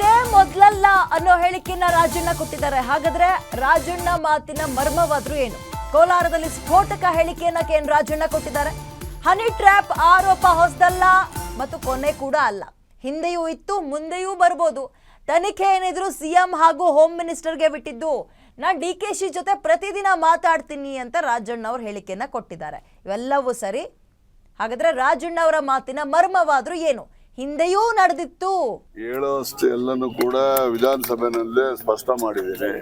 ಮೊದ್ಲಲ್ಲ ಅನ್ನೋ ಹೇಳಿಕೆಯನ್ನ ರಾಜಣ್ಣ ಕೊಟ್ಟಿದ್ದಾರೆ. ಹಾಗಾದ್ರೆ ರಾಜಣ್ಣ ಮಾತಿನ ಮರ್ಮವಾದ್ರೂ ಏನು? ಕೋಲಾರದಲ್ಲಿ ಸ್ಫೋಟಕ ಹೇಳಿಕೆಯನ್ನ ಕೆ ರಾಜಣ್ಣ ಕೊಟ್ಟಿದ್ದಾರೆ. ಹನಿ ಟ್ರ್ಯಾಪ್ ಆರೋಪ ಹೊಸದಲ್ಲ ಮತ್ತು ಕೊನೆ ಕೂಡ ಅಲ್ಲ. ಹಿಂದೆಯೂ ಇತ್ತು, ಮುಂದೆಯೂ ಬರ್ಬೋದು. ತನಿಖೆ ಏನಿದ್ರು ಸಿಎಂ ಹಾಗೂ ಹೋಮ್ ಮಿನಿಸ್ಟರ್ಗೆ ಬಿಟ್ಟಿದ್ದು. ನಾನು ಡಿ ಕೆ ಶಿ ಜೊತೆ ಪ್ರತಿದಿನ ಮಾತಾಡ್ತೀನಿ ಅಂತ ರಾಜಣ್ಣ ಅವ್ರ ಹೇಳಿಕೆಯನ್ನ ಕೊಟ್ಟಿದ್ದಾರೆ. ಇವೆಲ್ಲವೂ ಸರಿ? ಹಾಗಾದ್ರೆ ರಾಜಣ್ಣ ಅವರ ಮಾತಿನ ಮರ್ಮವಾದ್ರೂ ಏನು? ಹಿಂದೆಯೂ ನಡೆದಿತ್ತು. ಹೇಳೋಷ್ಟು ಎಲ್ಲನೂ ಕೂಡ ವಿಧಾನಸಭೆನಲ್ಲೇ ಸ್ಪಷ್ಟ ಮಾಡಿದ್ದೀನಿ.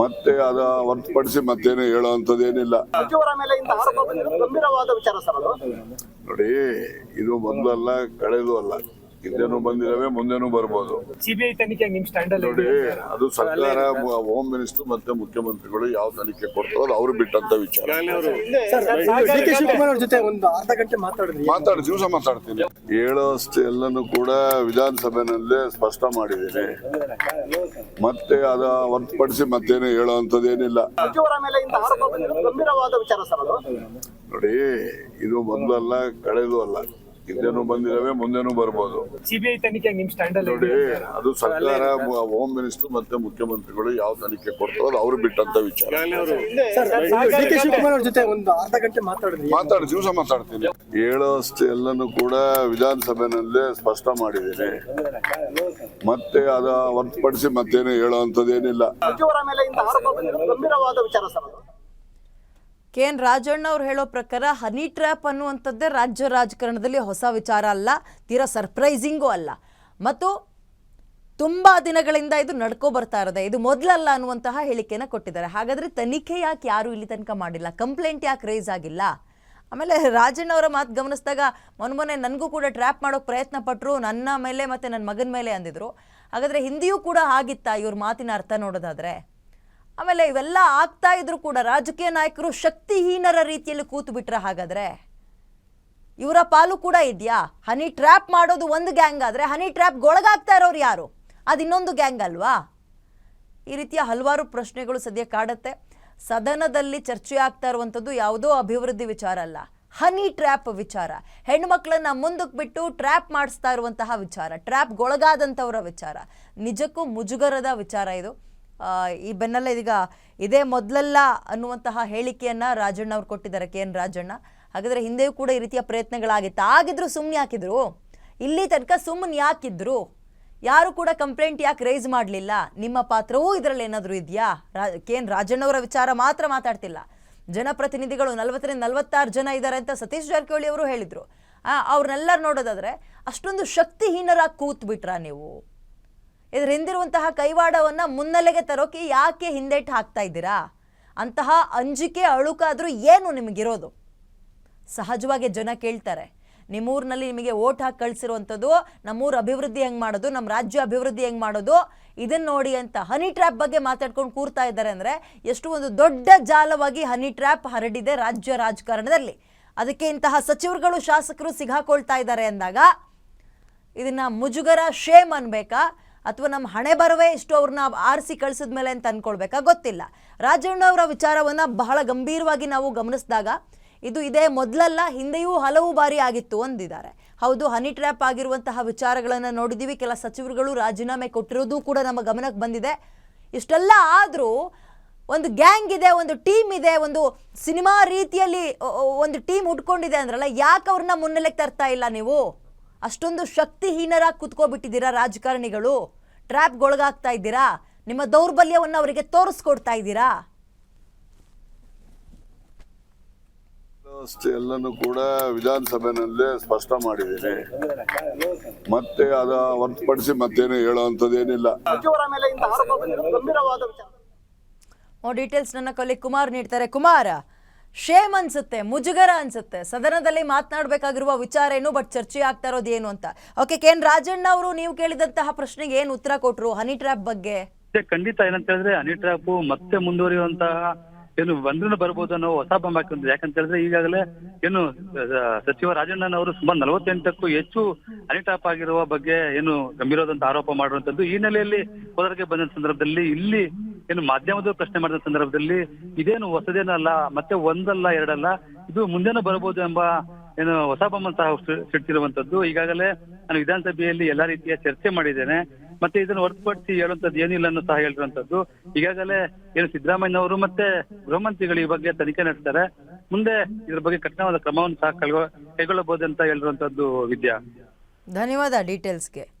ಮತ್ತೆ ಅದ ಹೊರತುಪಡಿಸಿ ಮತ್ತೇನು ಹೇಳೋವಂಥದ್ದೇನಿಲ್ಲ ನೋಡಿ, ಇದು ಮೊದಲಲ್ಲ, ಕಳೆದು ಅಲ್ಲ. ಹಿಂದೆನೂ ಬಂದಿದ್ದಾವೆ ಮುಂದೆನೂ ಬರ್ಬೋದು. ಸಿಬಿಐ ತನಿಖೆ ನಿಮ್ ಸ್ಟ್ಯಾಂಡ್ ಅಲ್ಲಿ ನೋಡಿ ಅದು ಸರ್ಕಾರ ಹೋಮ್ ಮಿನಿಸ್ಟರ್ ಮತ್ತೆ ಮುಖ್ಯಮಂತ್ರಿಗಳು ಯಾವ ತನಿಖೆ ಕೊಡ್ತಾರೋ ಅದು ಅವ್ರು ಬಿಟ್ಟಂತ ವಿಚಾರ. ಶಿವಕುಮಾರ್ ಅವ್ರ ಜೊತೆ ಒಂದು ಅರ್ಧ ಗಂಟೆ ಮಾತಾಡಿದ್ರಿ. ಮಾತಾಡಿ ದಿವಸ ಮಾತಾಡ್ತೀನಿ. ಹೇಳೋಷ್ಟು ಎಲ್ಲನೂ ಕೂಡ ವಿಧಾನಸಭೆನಲ್ಲೇ ಸ್ಪಷ್ಟ ಮಾಡಿದ್ದೀನಿ. ಮತ್ತೆ ಅದ ಹೊರತುಪಡಿಸಿ ಮತ್ತೇನು ಅದು. ನೋಡಿ ಇದು ಮೊದಲಲ್ಲ ಕಳೆದು ಅಲ್ಲ. ಹಿಂದೆನೂ ಬಂದಿದ್ದಾವೆ ಮುಂದೆನೂ ಬರ್ಬೋದು. ಸಿಬಿಐ ತನಿಖೆ ನಿಮ್ ಸ್ಟ್ಯಾಂಡ್ ಅಲ್ಲಿ ನೋಡಿ ಅದು ಸರ್ಕಾರ ಹೋಮ್ ಮಿನಿಸ್ಟರ್ ಮತ್ತೆ ಮುಖ್ಯಮಂತ್ರಿಗಳು ಯಾವ ತನಿಖೆ ಕೊಡ್ತಾರೋ ಅದು ಅವ್ರು ಬಿಟ್ಟಂತ ವಿಚಾರ. ಡಿ ಕೆ ಶಿವಕುಮಾರ್ ಅವ್ರ ಜೊತೆ ಒಂದು ಅರ್ಧ ಗಂಟೆ ಮಾತಾಡಿದ್ರಿ. ಮಾತಾಡಿ ದಿವಸ ಮಾತಾಡ್ತೀನಿ. ಹೇಳೋಷ್ಟು ಎಲ್ಲನೂ ಕೂಡ ವಿಧಾನಸಭೆನಲ್ಲೇ ಸ್ಪಷ್ಟ ಮಾಡಿದ್ದೀನಿ. ಮತ್ತೆ ಅದ ಹೊರತುಪಡಿಸಿ ಮತ್ತೇನು ಹೇಳೋ ಸಚಿವರ ಮೇಲೆ ಇಂಥ ಆರೋಪ ಬಂದಿರೋದು ಗಂಭೀರವಾದ ವಿಚಾರ ಸರ್ ಕೆ ಎನ್ ರಾಜಣ್ಣ ಅವ್ರು ಹೇಳೋ ಪ್ರಕಾರ ಹನಿ ಟ್ರ್ಯಾಪ್ ಅನ್ನುವಂಥದ್ದೇ ರಾಜ್ಯ ರಾಜಕಾರಣದಲ್ಲಿ ಹೊಸ ವಿಚಾರ ಅಲ್ಲ, ತೀರಾ ಸರ್ಪ್ರೈಸಿಂಗೂ ಅಲ್ಲ. ಮತ್ತು ತುಂಬ ದಿನಗಳಿಂದ ಇದು ನಡ್ಕೊ ಬರ್ತಾ ಇರೋದೆ, ಇದು ಮೊದಲಲ್ಲ ಅನ್ನುವಂತಹ ಹೇಳಿಕೆನ ಕೊಟ್ಟಿದ್ದಾರೆ. ಹಾಗಾದರೆ ತನಿಖೆ ಯಾಕೆ ಯಾರು ಇಲ್ಲಿ ತನಕ ಮಾಡಿಲ್ಲ? ಕಂಪ್ಲೇಂಟ್ ಯಾಕೆ ರೇಸ್ ಆಗಿಲ್ಲ? ಆಮೇಲೆ ರಾಜಣ್ಣ ಅವರ ಮಾತು ಗಮನಿಸಿದಾಗ ಮೊನ್ನೆ ಮೊನ್ನೆ ನನಗೂ ಕೂಡ ಟ್ರ್ಯಾಪ್ ಮಾಡೋಕೆ ಪ್ರಯತ್ನ ಪಟ್ಟರು ನನ್ನ ಮೇಲೆ ಮತ್ತು ನನ್ನ ಮಗನ ಮೇಲೆ ಅಂದಿದ್ರು. ಹಾಗಾದರೆ ಹಿಂದಿಯೂ ಕೂಡ ಆಗಿತ್ತಾ ಇವ್ರ ಮಾತಿನ ಅರ್ಥ ನೋಡೋದಾದ್ರೆ? ಆಮೇಲೆ ಇವೆಲ್ಲ ಆಗ್ತಾ ಇದ್ರು ಕೂಡ ರಾಜಕೀಯ ನಾಯಕರು ಶಕ್ತಿಹೀನರ ರೀತಿಯಲ್ಲಿ ಕೂತು ಬಿಟ್ರೆ ಹಾಗಾದ್ರೆ? ಇವರ ಪಾಲು ಕೂಡ ಇದೆಯಾ? ಹನಿ ಟ್ರ್ಯಾಪ್ ಮಾಡೋದು ಒಂದು ಗ್ಯಾಂಗ್ ಆದರೆ ಹನಿ ಟ್ರ್ಯಾಪ್ ಒಳಗಾಗ್ತಾ ಇರೋರು ಯಾರು? ಅದು ಇನ್ನೊಂದು ಗ್ಯಾಂಗ್ ಅಲ್ವಾ? ಈ ರೀತಿಯ ಹಲವಾರು ಪ್ರಶ್ನೆಗಳು ಸದ್ಯ ಕಾಡುತ್ತೆ. ಸದನದಲ್ಲಿ ಚರ್ಚೆ ಆಗ್ತಾ ಇರುವಂಥದ್ದು ಯಾವುದೋ ಅಭಿವೃದ್ಧಿ ವಿಚಾರ ಅಲ್ಲ. ಹನಿ ಟ್ರ್ಯಾಪ್ ವಿಚಾರ. ಹೆಣ್ಮಕ್ಳನ್ನ ಮುಂದಕ್ಕೆ ಬಿಟ್ಟು ಟ್ರ್ಯಾಪ್ ಮಾಡಿಸ್ತಾ ಇರುವಂತಹ ವಿಚಾರ. ಟ್ರ್ಯಾಪ್ಗೊಳಗಾದಂಥವರ ವಿಚಾರ. ನಿಜಕ್ಕೂ ಮುಜುಗರದ ವಿಚಾರ ಇದು. ಈ ಬೆನ್ನಲ್ಲ ಇದೀಗ ಇದೇ ಮೊದಲಲ್ಲ ಅನ್ನುವಂತಹ ಹೇಳಿಕೆಯನ್ನ ರಾಜಣ್ಣ ಅವ್ರು ಕೊಟ್ಟಿದ್ದಾರೆ ಕೆ ಎನ್ ರಾಜಣ್ಣ. ಹಾಗಾದ್ರೆ ಹಿಂದೆಯೂ ಕೂಡ ಈ ರೀತಿಯ ಪ್ರಯತ್ನಗಳಾಗಿತ್ತು. ಆಗಿದ್ರು ಸುಮ್ಮನೆ ಹಾಕಿದ್ರು ಇಲ್ಲಿ ತನಕ ಸುಮ್ಮನೆ ಯಾಕಿದ್ರು? ಯಾರು ಕೂಡ ಕಂಪ್ಲೇಂಟ್ ಯಾಕೆ ರೈಸ್ ಮಾಡಲಿಲ್ಲ? ನಿಮ್ಮ ಪಾತ್ರವೂ ಇದರಲ್ಲಿ ಏನಾದರೂ ಇದೆಯಾ? ರಾ, ಕೆ ಎನ್ ರಾಜಣ್ಣವರ ವಿಚಾರ ಮಾತ್ರ ಮಾತಾಡ್ತಿಲ್ಲ. ಜನಪ್ರತಿನಿಧಿಗಳು ನಲವತ್ತರಿಂದ ನಲವತ್ತಾರು ಜನ ಇದ್ದಾರೆ ಅಂತ ಸತೀಶ್ ಜಾರಕಿಹೊಳಿ ಅವರು ಹೇಳಿದರು. ಅವ್ರನ್ನೆಲ್ಲರೂ ನೋಡೋದಾದರೆ ಅಷ್ಟೊಂದು ಶಕ್ತಿಹೀನರಾಗಿ ಕೂತ್ಬಿಟ್ರ ನೀವು? ಇದ್ರ ಹಿಂದಿರುವಂತಹ ಕೈವಾಡವನ್ನ ಮುನ್ನೆಲೆಗೆ ತರೋಕೆ ಯಾಕೆ ಹಿಂದೆಟ್ಟು ಹಾಕ್ತಾ ಇದ್ದೀರಾ? ಅಂತಹ ಅಂಜಿಕೆ ಅಳುಕಾದರೂ ಏನು ನಿಮಗಿರೋದು? ಸಹಜವಾಗಿ ಜನ ಕೇಳ್ತಾರೆ, ನಿಮ್ಮೂರಿನಲ್ಲಿ ನಿಮಗೆ ಓಟ್ ಹಾಕಿ ಕಳಿಸಿರುವಂಥದ್ದು, ನಮ್ಮೂರು ಅಭಿವೃದ್ಧಿ ಹೆಂಗೆ ಮಾಡೋದು ನಮ್ಮ ರಾಜ್ಯ ಅಭಿವೃದ್ಧಿ ಹೆಂಗೆ ಮಾಡೋದು ಇದನ್ನು ನೋಡಿ ಅಂತ ಹನಿ ಟ್ರ್ಯಾಪ್ ಬಗ್ಗೆ ಮಾತಾಡ್ಕೊಂಡು ಕೂರ್ತಾ ಇದ್ದಾರೆ ಅಂದರೆ ಎಷ್ಟು ಒಂದು ದೊಡ್ಡ ಜಾಲವಾಗಿ ಹನಿ ಟ್ರ್ಯಾಪ್ ಹರಡಿದೆ ರಾಜ್ಯ ರಾಜಕಾರಣದಲ್ಲಿ. ಅದಕ್ಕೆ ಇಂತಹ ಸಚಿವರುಗಳು ಶಾಸಕರು ಸಿಗಾಕೊಳ್ತಾ ಇದ್ದಾರೆ ಅಂದಾಗ ಇದನ್ನು ಮುಜುಗರ ಶೇಮ್ ಅನ್ಬೇಕಾ? ಅಥವಾ ನಮ್ಮ ಹಣೆ ಬರವೇ ಇಷ್ಟು ಅವ್ರನ್ನ ಆರಿಸಿ ಕಳಿಸಿದ ಮೇಲೆ ಅಂತ ಅಂದ್ಕೊಳ್ಬೇಕಾ ಗೊತ್ತಿಲ್ಲ. ರಾಜಣ್ಣ ಅವರ ವಿಚಾರವನ್ನ ಬಹಳ ಗಂಭೀರವಾಗಿ ನಾವು ಗಮನಿಸಿದಾಗ ಇದು ಇದೇ ಮೊದಲಲ್ಲ, ಹಿಂದೆಯೂ ಹಲವು ಬಾರಿ ಆಗಿತ್ತು ಅಂದಿದ್ದಾರೆ. ಹೌದು, ಹನಿ ಟ್ರ್ಯಾಪ್ ಆಗಿರುವಂತಹ ವಿಚಾರಗಳನ್ನು ನೋಡಿದ್ದೀವಿ ಕೆಲ ಸಚಿವರುಗಳು ರಾಜೀನಾಮೆ ಕೊಟ್ಟಿರೋದು ಕೂಡ ನಮ್ಮ ಗಮನಕ್ಕೆ ಬಂದಿದೆ. ಇಷ್ಟೆಲ್ಲ ಆದರೂ ಒಂದು ಗ್ಯಾಂಗ್ ಇದೆ, ಒಂದು ಟೀಮ್ ಇದೆ, ಒಂದು ಸಿನಿಮಾ ರೀತಿಯಲ್ಲಿ ಒಂದು ಟೀಮ್ ಉಟ್ಕೊಂಡಿದೆ ಅಂದ್ರಲ್ಲ, ಯಾಕೆ ಅವ್ರನ್ನ ಮುನ್ನೆಲೆಗೆ ತರ್ತಾ ಇಲ್ಲ ನೀವು? ಅಷ್ಟೊಂದು ಶಕ್ತಿಹೀನರಾಗಿ ಕುತ್ಕೋಬಿಟ್ಟಿದ್ದೀರಾ ರಾಜಕಾರಣಿಗಳು? ಟ್ರ್ಯಾಪ್ಗೊಳಗಾಗ್ತಾ ಇದ್ದೀರಾ? ನಿಮ್ಮ ದೌರ್ಬಲ್ಯವನ್ನು ಅವರಿಗೆ ತೋರಿಸ್ಕೊಡ್ತಾ ಇದ್ದೀರಾ? ಎಲ್ಲನೂ ಕೂಡ ವಿಧಾನಸಭೆನಲ್ಲೇ ಸ್ಪಷ್ಟ ಮಾಡಿದ್ದೀನಿ. ಮತ್ತೆ ಅದ ಹೊರತುಪಡಿಸಿ ಮತ್ತೇನು ಹೇಳೋವಂಥದ್ದೇನಿಲ್ಲ. ಡೀಟೇಲ್ಸ್ ನನ್ನ ಕೊಲೆ ಕುಮಾರ್ ನೀಡ್ತಾರೆ. ಕುಮಾರ ಶೇಮ್ ಅನ್ಸುತ್ತೆ, ಮುಜುಗರ ಅನ್ಸುತ್ತೆ. ಸದನದಲ್ಲಿ ಮಾತನಾಡಬೇಕಾಗಿರುವ ವಿಚಾರ ಏನು ಬಟ್ ಚರ್ಚೆ ಆಗ್ತಾ ಇರೋದು ಏನು ಅಂತ. ಓಕೆ ಕೆ ಎನ್ ರಾಜಣ್ಣ ಅವರು ನೀವು ಕೇಳಿದಂತಹ ಪ್ರಶ್ನೆಗೆ ಏನು ಉತ್ತರ ಕೊಟ್ರು ಹನಿ ಟ್ರ್ಯಾಪ್ ಬಗ್ಗೆ? ಖಂಡಿತ ಏನಂತ ಹೇಳಿದ್ರೆ ಹನಿ ಟ್ರ್ಯಾಪ್ ಮತ್ತೆ ಮುಂದುವರಿಯುವಂತಹ ಏನು ಬಂದ್ರೂ ಬರ್ಬೋದು ಅನ್ನೋ ಹೊಸ ಬಂಬ್ ಹಾಕಿದ್ರು ಯಾಕಂತ ಹೇಳಿದ್ರೆ ಈಗಾಗಲೇ ಏನು ಸಚಿವ ರಾಜಣ್ಣನ ರಾಜಣ್ಣನವರು ಸುಮಾರು ನಲವತ್ತೆಂಟಕ್ಕೂ ಹೆಚ್ಚು ಹನಿ ಟ್ರ್ಯಾಪ್ ಆಗಿರುವ ಬಗ್ಗೆ ಏನು ಗಂಭೀರವಾದಂತಹ ಆರೋಪ ಮಾಡುವಂತದ್ದು ಈ ನೆಲೆಯಲ್ಲಿ ಹೋದರಿಗೆ ಬಂದ ಸಂದರ್ಭದಲ್ಲಿ ಇಲ್ಲಿ ಏನು ಮಾಧ್ಯಮದ ಪ್ರಶ್ನೆ ಮಾಡಿದ ಸಂದರ್ಭದಲ್ಲಿ ಇದೇನು ಹೊಸದೇನಲ್ಲ, ಮತ್ತೆ ಒಂದಲ್ಲ, ಎರಡಲ್ಲ, ಇದು ಮುಂದೆನೂ ಬರಬಹುದು ಎಂಬ ಏನು ಹೊಸ ಬೊಮ್ಮನ್ ಸಹ ಸಿಡ್ತಿರುವಂತದ್ದು ಈಗಾಗಲೇ ನಾನು ವಿಧಾನಸಭೆಯಲ್ಲಿ ಎಲ್ಲಾ ರೀತಿಯ ಚರ್ಚೆ ಮಾಡಿದ್ದೇನೆ. ಮತ್ತೆ ಇದನ್ನು ಹೊರತುಪಡಿಸಿ ಹೇಳುವಂತದ್ದು ಏನಿಲ್ಲ ಅನ್ನೋ ಸಹ ಹೇಳಿರುವಂತದ್ದು ಈಗಾಗಲೇ ಏನು ಸಿದ್ದರಾಮಯ್ಯ ಅವರು ಮತ್ತೆ ಗೃಹ ಮಂತ್ರಿಗಳು ಈ ಬಗ್ಗೆ ತನಿಖೆ ನಡೆಸ್ತಾರೆ. ಮುಂದೆ ಇದ್ರ ಬಗ್ಗೆ ಕಠಿಣವಾದ ಕ್ರಮವನ್ನು ಸಹ ಕೈಗೊಳ್ಳಬಹುದು ಅಂತ ಹೇಳಿರುವಂತದ್ದು ವಿದ್ಯಾ. ಧನ್ಯವಾದ ಡೀಟೇಲ್ಸ್ಗೆ.